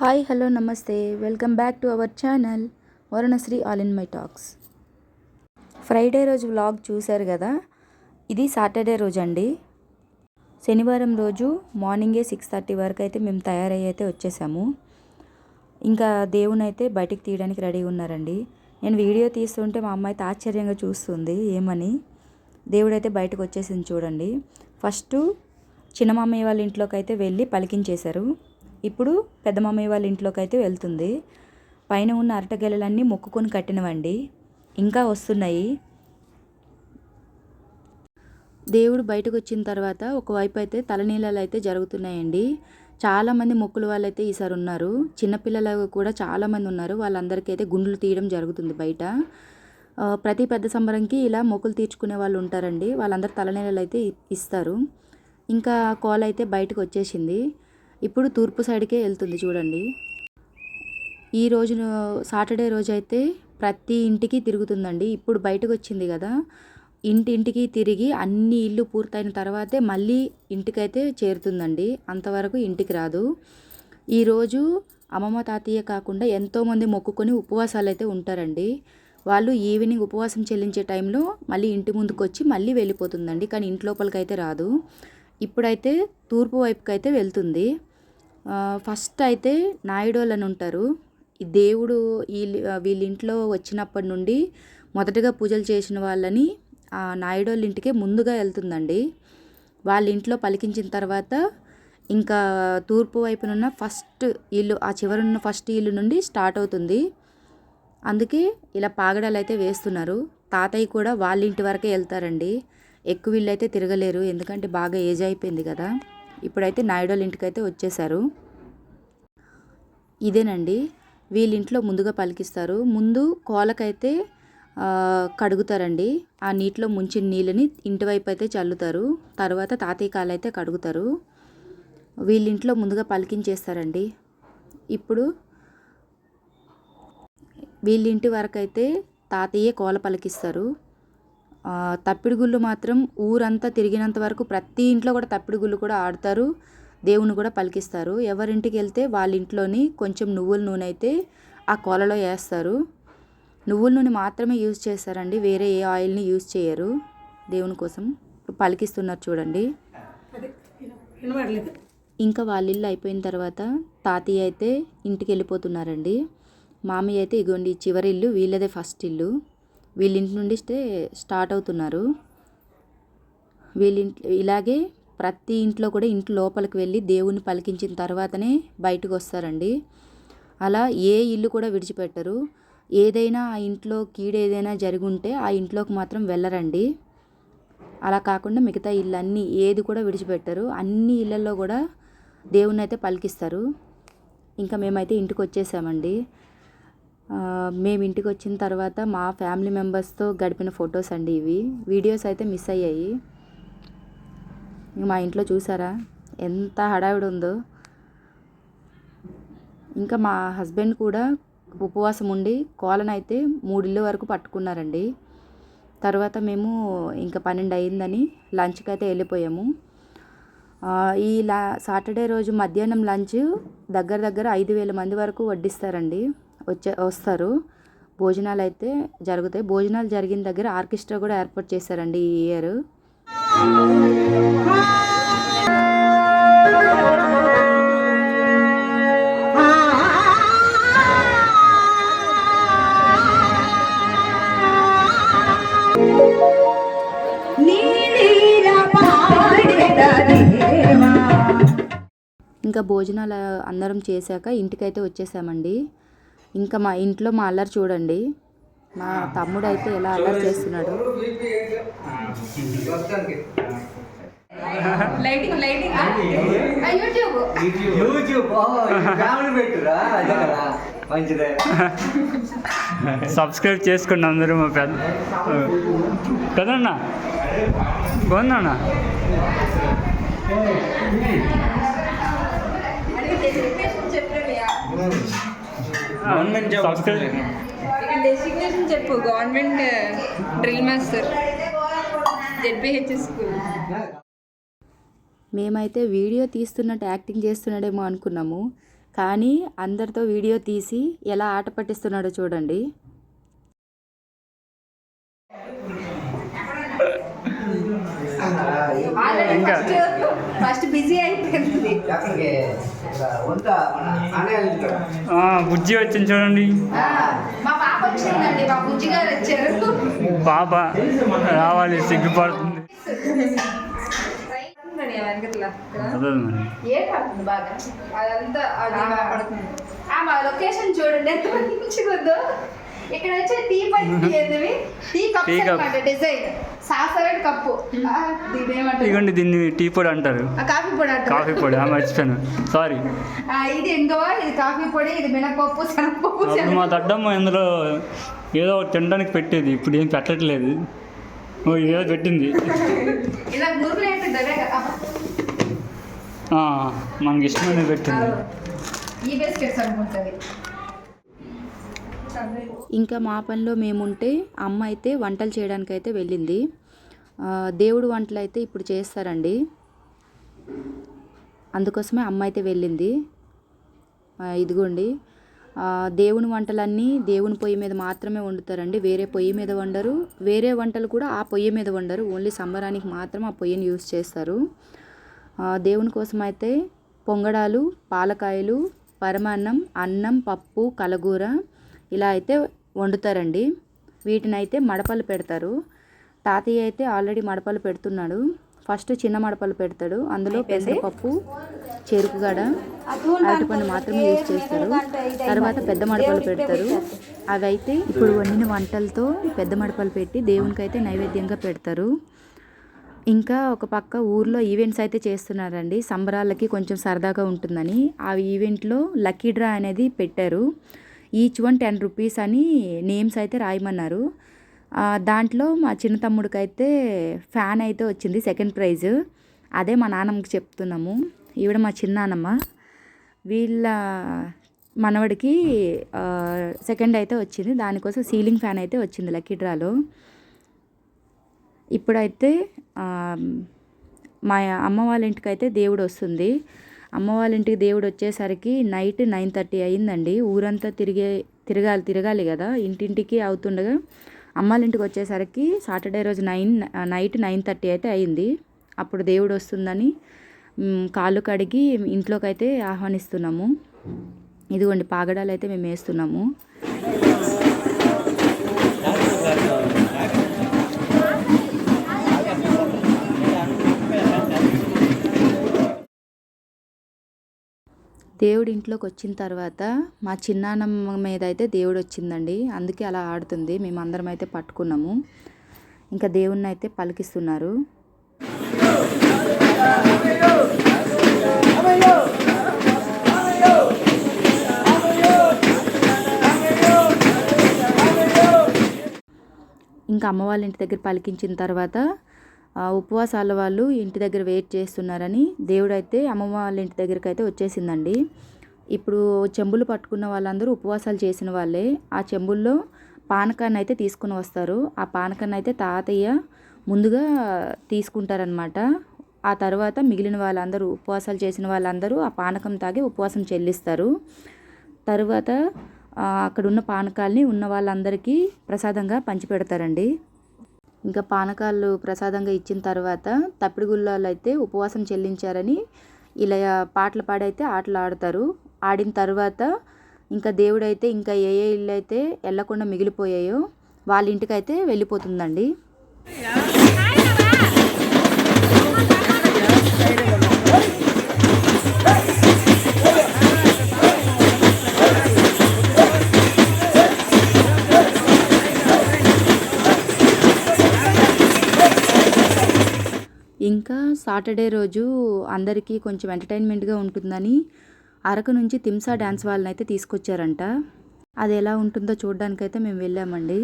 Hi hello నమస్తే. Welcome back to our channel Varunasri all in my talks. Friday రోజు vlog చూశారు కదా? ఇది సాటర్డే రోజు అండి శనివారం రోజు మార్నింగే సిక్స్ థర్టీ వరకు అయితే మేము తయారయ్యి అయితే వచ్చేసాము. ఇంకా దేవుని అయితే బయటికి తీయడానికి రెడీ ఉన్నారండి. నేను వీడియో తీస్తుంటే మా అమ్మాయి అయితే ఆశ్చర్యంగా చూస్తుంది ఏమని? దేవుడైతే బయటకు వచ్చేసింది చూడండి. ఫస్ట్ చిన్న మామయ్య వాళ్ళ ఇంట్లోకి అయితే వెళ్ళి పలికించేశారు. ఇప్పుడు పెద్ద మమ్మీ వాళ్ళ ఇంట్లోకి అయితే వెళ్తుంది. పైన ఉన్న అరటగెలలన్నీ మొక్కుకొని కట్టినవండి. ఇంకా వస్తున్నాయి. దేవుడు బయటకు వచ్చిన తర్వాత ఒకవైపు అయితే తలనీళ్ళలు అయితే జరుగుతున్నాయండి. చాలామంది మొక్కుల వాళ్ళు అయితే ఈసారి ఉన్నారు. చిన్నపిల్లలు కూడా చాలామంది ఉన్నారు. వాళ్ళందరికీ అయితే గుండ్లు తీయడం జరుగుతుంది బయట. ప్రతి పెద్ద సంబరంకి ఇలా మొక్కులు తీర్చుకునే వాళ్ళు ఉంటారండి. వాళ్ళందరూ తలనీళ్ళలు అయితే ఇస్తారు. ఇంకా కోల అయితే బయటకు వచ్చేసింది ఇప్పుడు తూర్పు సైడ్కే వెళ్తుంది చూడండి. ఈ రోజు సాటర్డే రోజు అయితే ప్రతి ఇంటికి తిరుగుతుందండి. ఇప్పుడు బయటకు వచ్చింది కదా ఇంటింటికి తిరిగి అన్ని ఇల్లు పూర్తయిన తర్వాతే మళ్ళీ ఇంటికైతే చేరుతుందండి. అంతవరకు ఇంటికి రాదు. ఈరోజు అమ్మమ్మ తాతయ్య కాకుండా ఎంతోమంది మొక్కుకొని ఉపవాసాలు అయితే ఉంటారండి. వాళ్ళు ఈవినింగ్ ఉపవాసం చెల్లించే టైంలో మళ్ళీ ఇంటి ముందుకు వచ్చి మళ్ళీ వెళ్ళిపోతుందండి. కానీ ఇంటి లోపలికైతే రాదు. ఇప్పుడైతే తూర్పు వైపుకైతే వెళ్తుంది. ఫస్ట్ అయితే నాయుడోళ్ళు అని ఉంటారు. ఈ దేవుడు వీళ్ళ వీళ్ళింట్లో వచ్చినప్పటి నుండి మొదటగా పూజలు చేసిన వాళ్ళని ఆ నాయుడోళ్ళ ఇంటికే ముందుగా వెళ్తుందండి. వాళ్ళ ఇంట్లో పలికించిన తర్వాత ఇంకా తూర్పు వైపునున్న ఫస్ట్ ఇల్లు ఆ చివరున్న ఫస్ట్ ఇల్లు నుండి స్టార్ట్ అవుతుంది. అందుకే ఇలా పాగడాలు అయితే వేస్తున్నారు. తాతయ్య కూడా వాళ్ళ ఇంటి వరకే వెళ్తారండి. ఎక్కువ ఇల్లు అయితే తిరగలేరు. ఎందుకంటే బాగా ఏజ్ అయిపోయింది కదా. ఇప్పుడైతే నాయుడోళ్ళ ఇంటికి అయితే వచ్చేసారు ఇదేనండి. వీళ్ళింట్లో ముందుగా పలికిస్తారు. ముందు కోలకైతే కడుగుతారండి. ఆ నీటిలో ముంచిన నీళ్ళని ఇంటివైపు అయితే చల్లుతారు. తర్వాత తాతయ్య కాలు అయితే కడుగుతారు. వీళ్ళింట్లో ముందుగా పలికించేస్తారండి. ఇప్పుడు వీళ్ళింటి వరకైతే తాతయ్యే కోల పలికిస్తారు. తప్పిడి గుళ్ళు మాత్రం ఊరంతా తిరిగినంత వరకు ప్రతి ఇంట్లో కూడా తప్పిడి గుళ్ళు కూడా ఆడతారు దేవుని కూడా పలికిస్తారు. ఎవరింటికి వెళ్తే వాళ్ళ ఇంట్లోని కొంచెం నువ్వుల నూనె అయితే ఆ కోలలో వేస్తారు. నువ్వుల నూనె మాత్రమే యూజ్ చేస్తారండి వేరే ఏ ఆయిల్ని యూజ్ చేయరు. దేవుని కోసం పలికిస్తున్నారు చూడండి. ఇంకా వాళ్ళ ఇల్లు అయిపోయిన తర్వాత తాతయ్య అయితే ఇంటికి వెళ్ళిపోతున్నారండి. మామయ్య అయితే ఇగోండి చివరి ఇల్లు వీళ్ళదే ఫస్ట్ ఇల్లు. వీళ్ళింటి నుండి స్టార్ట్ అవుతున్నారు. వీళ్ళింట్ ఇలాగే ప్రతి ఇంట్లో కూడా ఇంటి లోపలికి వెళ్ళి దేవుని పలికించిన తర్వాతనే బయటకు వస్తారండి. అలా ఏ ఇల్లు కూడా విడిచిపెట్టరు. ఏదైనా ఆ ఇంట్లో కీడు ఏదైనా జరిగి ఉంటే ఆ ఇంట్లోకి మాత్రం వెళ్ళరండి. అలా కాకుండా మిగతా ఇల్లు అన్నీ ఏది కూడా విడిచిపెట్టరు. అన్ని ఇళ్ళల్లో కూడా దేవుని అయితే పలికిస్తారు. ఇంకా మేమైతే ఇంటికి వచ్చేసామండి. మేము ఇంటికి వచ్చిన తర్వాత మా ఫ్యామిలీ మెంబర్స్తో గడిపిన ఫొటోస్ అండి ఇవి. వీడియోస్ అయితే మిస్ అయ్యాయి. మా ఇంట్లో చూసారా? ఎంత హడావిడి ఉందో ఇంకా మా హస్బెండ్ కూడా ఉపవాసం ఉండి కోలనైతే మూడిళ్ళ వరకు పట్టుకున్నారండి. తర్వాత మేము ఇంకా పన్నెండు అయిందని లంచ్కి అయితే వెళ్ళిపోయాము ఈ లా సాటర్డే రోజు మధ్యాహ్నం లంచ్ దగ్గర దగ్గర ఐదు వేల మంది వరకు వడ్డిస్తారండి. వచ్చే వస్తారు. భోజనాలు అయితే జరుగుతాయి. భోజనాలు జరిగిన దగ్గర ఆర్కెస్ట్రా కూడా ఏర్పాటు చేశారండి ఈ ఇయర్. ఇంకా భోజనాలు అందరం చేశాక ఇంటికైతే వచ్చేసామండి. ఇంకా మా ఇంట్లో మా అల్లరి చూడండి. మా తమ్ముడు అయితే ఎలా అల్లరి చేస్తున్నాడు. సబ్స్క్రైబ్ చేసుకోండి అందరూ మా పెద్ద పెద్దన్న బాగుందన్న చెప్పలేయా గవర్నమెంట్ జాబ్ డెసిగ్నేషన్ చెప్పు government drill master ZPHS school మేమైతే వీడియో తీస్తున్నట్టు యాక్టింగ్ చేస్తున్నాడేమో అనుకున్నాము. కానీ అందరితో వీడియో తీసి ఎలా ఆట పట్టిస్తున్నాడో చూడండి. ఇంకా. ఫస్ట్ బిజీ అయిపోయింది. బుజ్జి వచ్చింది చూడండి. మా పాప వచ్చిందండి మా బుజ్జి గారు వచ్చారు. పాప రావాలి సిగ్గుపడుతుంది. అదంతా లొకేషన్ చూడండి ఎంత మంచిగా ఉందో ఇక్కడ వచ్చే టీ పట్టి ఏంటివి? Tea cup. అనమాట డిజైన్. సాసరైన కప్పు. ఇదిగోండి దీన్ని టీ పొడి అంటారు. కాఫీ పొడి అంటారు. కాఫీ పొడి ఆ, మర్చిపోయాను. సారీ ఇది ఇంకో ఇది కాఫీ పొడి ఇది మినపప్పు శనగపప్పు మా దడ్డమ్మ ఇందులో ఏదో తినడానికి పెట్టేది ఇప్పుడు ఏం పెట్టట్లేదు. ఓ ఇదేదో పెట్టింది. ఇలా మురుగులు ఏంటంటే మనకి ఇష్టమైనది పెట్టింది. ఈ బిస్కెట్స్ అనుకుంటుంది. ఇంకా మా పనిలో మేముంటే అమ్మ అయితే వంటలు చేయడానికి అయితే వెళ్ళింది దేవుడు వంటలు అయితే ఇప్పుడు చేస్తారండి. అందుకోసమే అమ్మ అయితే వెళ్ళింది. ఇదిగోండి. దేవుని వంటలన్నీ దేవుని పొయ్యి మీద మాత్రమే వండుతారండి. వేరే పొయ్యి మీద వండరు. వేరే వంటలు కూడా ఆ పొయ్యి మీద వండరు. ఓన్లీ సంబరానికి మాత్రం ఆ పొయ్యిని యూస్ చేస్తారు. దేవుని కోసం అయితే పొంగడాలు పాలకాయలు పరమాన్నం అన్నం పప్పు కలగూర ఇలా అయితే వండుతారండి. వీటిని అయితే మడపలు పెడతారు. తాతయ్య అయితే ఆల్రెడీ మడపలు పెడుతున్నాడు. ఫస్ట్ చిన్న మడపలు పెడతాడు. అందులో పెసరపప్పు చెరుకుగడ అరటిపండు మాత్రమే యూజ్ చేస్తారు. తర్వాత పెద్ద మడపలు పెడతారు. అవి అయితే ఇప్పుడు వండిన వంటలతో పెద్ద మడపలు పెట్టి దేవునికి అయితే నైవేద్యంగా పెడతారు. ఇంకా ఒక పక్క ఊర్లో ఈవెంట్స్ అయితే చేస్తున్నారండి. సంబరాలకి కొంచెం సరదాగా ఉంటుందని. ఆ ఈవెంట్లో లక్కీ డ్రా అనేది పెట్టారు. ఈచ్ వన్ టెన్ రూపీస్ అని నేమ్స్ అయితే రాయమన్నారు. దాంట్లో మా చిన్న తమ్ముడికి అయితే ఫ్యాన్ అయితే వచ్చింది సెకండ్ ప్రైజ్. అదే మా నాన్నమ్మకి చెప్తున్నాము. ఈవిడ మా చిన్నానమ్మ వీళ్ళ మనవడికి సెకండ్ అయితే వచ్చింది. దానికోసం సీలింగ్ ఫ్యాన్ అయితే వచ్చింది లక్కీ డ్రాలో ఇప్పుడైతే మా అమ్మ వాళ్ళ ఇంటికి అయితే దేవుడు వస్తుంది. అమ్మ వాళ్ళ ఇంటికి దేవుడు వచ్చేసరికి నైట్ నైన్ థర్టీ అయిందండి. ఊరంతా తిరిగే తిరగాలి తిరగాలి కదా. ఇంటింటికి అవుతుండగా అమ్మ ఇంటికి వచ్చేసరికి సాటర్డే రోజు నైన్ నైట్ నైన్ థర్టీ అయితే అయింది. అప్పుడు దేవుడు వస్తుందని కాళ్ళు కడిగి ఇంట్లోకి అయితే ఆహ్వానిస్తున్నాము. ఇదిగోండి పాగడాలు అయితే మేము వేస్తున్నాము. దేవుడి ఇంట్లోకి వచ్చిన తర్వాత మా చిన్నానమ్మ మీద అయితే దేవుడు వచ్చిందండి అందుకే అలా ఆడుతుంది. మేము అందరం అయితే పట్టుకున్నాము. ఇంకా దేవుణ్ణి అయితే పలికిస్తున్నారు. ఇంకా అమ్మ వాళ్ళ ఇంటి దగ్గర పలికించిన తర్వాత ఉపవాసాల వాళ్ళు ఇంటి దగ్గర వెయిట్ చేస్తున్నారని దేవుడైతే అమ్మమ్మ వాళ్ళ ఇంటి దగ్గరికి అయితే వచ్చేసిందండి. ఇప్పుడు చెంబులు పట్టుకున్న వాళ్ళందరూ ఉపవాసాలు చేసిన వాళ్ళే. ఆ చెంబుల్లో పానకాన్ని అయితే తీసుకుని వస్తారు. ఆ పానకాన్ని అయితే తాతయ్య ముందుగా తీసుకుంటారనమాట ఆ తర్వాత మిగిలిన వాళ్ళందరూ ఉపవాసాలు చేసిన వాళ్ళందరూ ఆ పానకం తాగి ఉపవాసం చెల్లిస్తారు. తర్వాత అక్కడ ఉన్న పానకాల్ని ఉన్న వాళ్ళందరికీ ప్రసాదంగా పంచిపెడతారండి. ఇంకా పానకాలు ప్రసాదంగా ఇచ్చిన తర్వాత తప్పిడి గుళ్ళాలు అయితే ఉపవాసం చెల్లించారని ఇలా పాటలు పాడైతే ఆటలు ఆడతారు. ఆడిన తర్వాత ఇంకా దేవుడైతే ఇంకా ఏ ఏ ఇల్లు అయితే వెళ్ళకుండా మిగిలిపోయాయో వాళ్ళ ఇంటికైతే వెళ్ళిపోతుందండి. సాటర్డే రోజు అందరికీ కొంచెం ఎంటర్టైన్మెంట్గా ఉంటుందని అరకు నుంచి తిమ్సా డ్యాన్స్ వాళ్ళని అయితే తీసుకొచ్చారంట. అది ఎలా ఉంటుందో చూడడానికైతే మేము వెళ్ళామండి.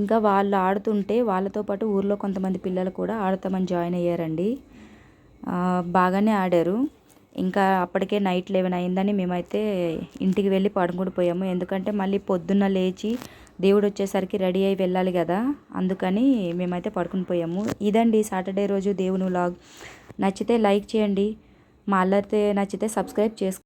ఇంకా వాళ్ళు ఆడుతుంటే వాళ్ళతో పాటు ఊర్లో కొంతమంది పిల్లలు కూడా ఆడతామని జాయిన్ అయ్యారండి. బాగానే ఆడారు. ఇంకా అప్పటికే నైట్ లెవెన్ అయిందని మేమైతే ఇంటికి వెళ్ళి పడుకుని పోయాము. ఎందుకంటే మళ్ళీ పొద్దున్న లేచి దేవుడు వచ్చేసరికి రెడీ అయి వెళ్ళాలి కదా. అందుకని మేమైతే పడుకుని పోయాము. ఇదండి సాటర్డే రోజు దేవుని లాగ్ నచ్చితే లైక్ చేయండి. మా అల్లరితే నచ్చితే సబ్స్క్రైబ్ చేసుకో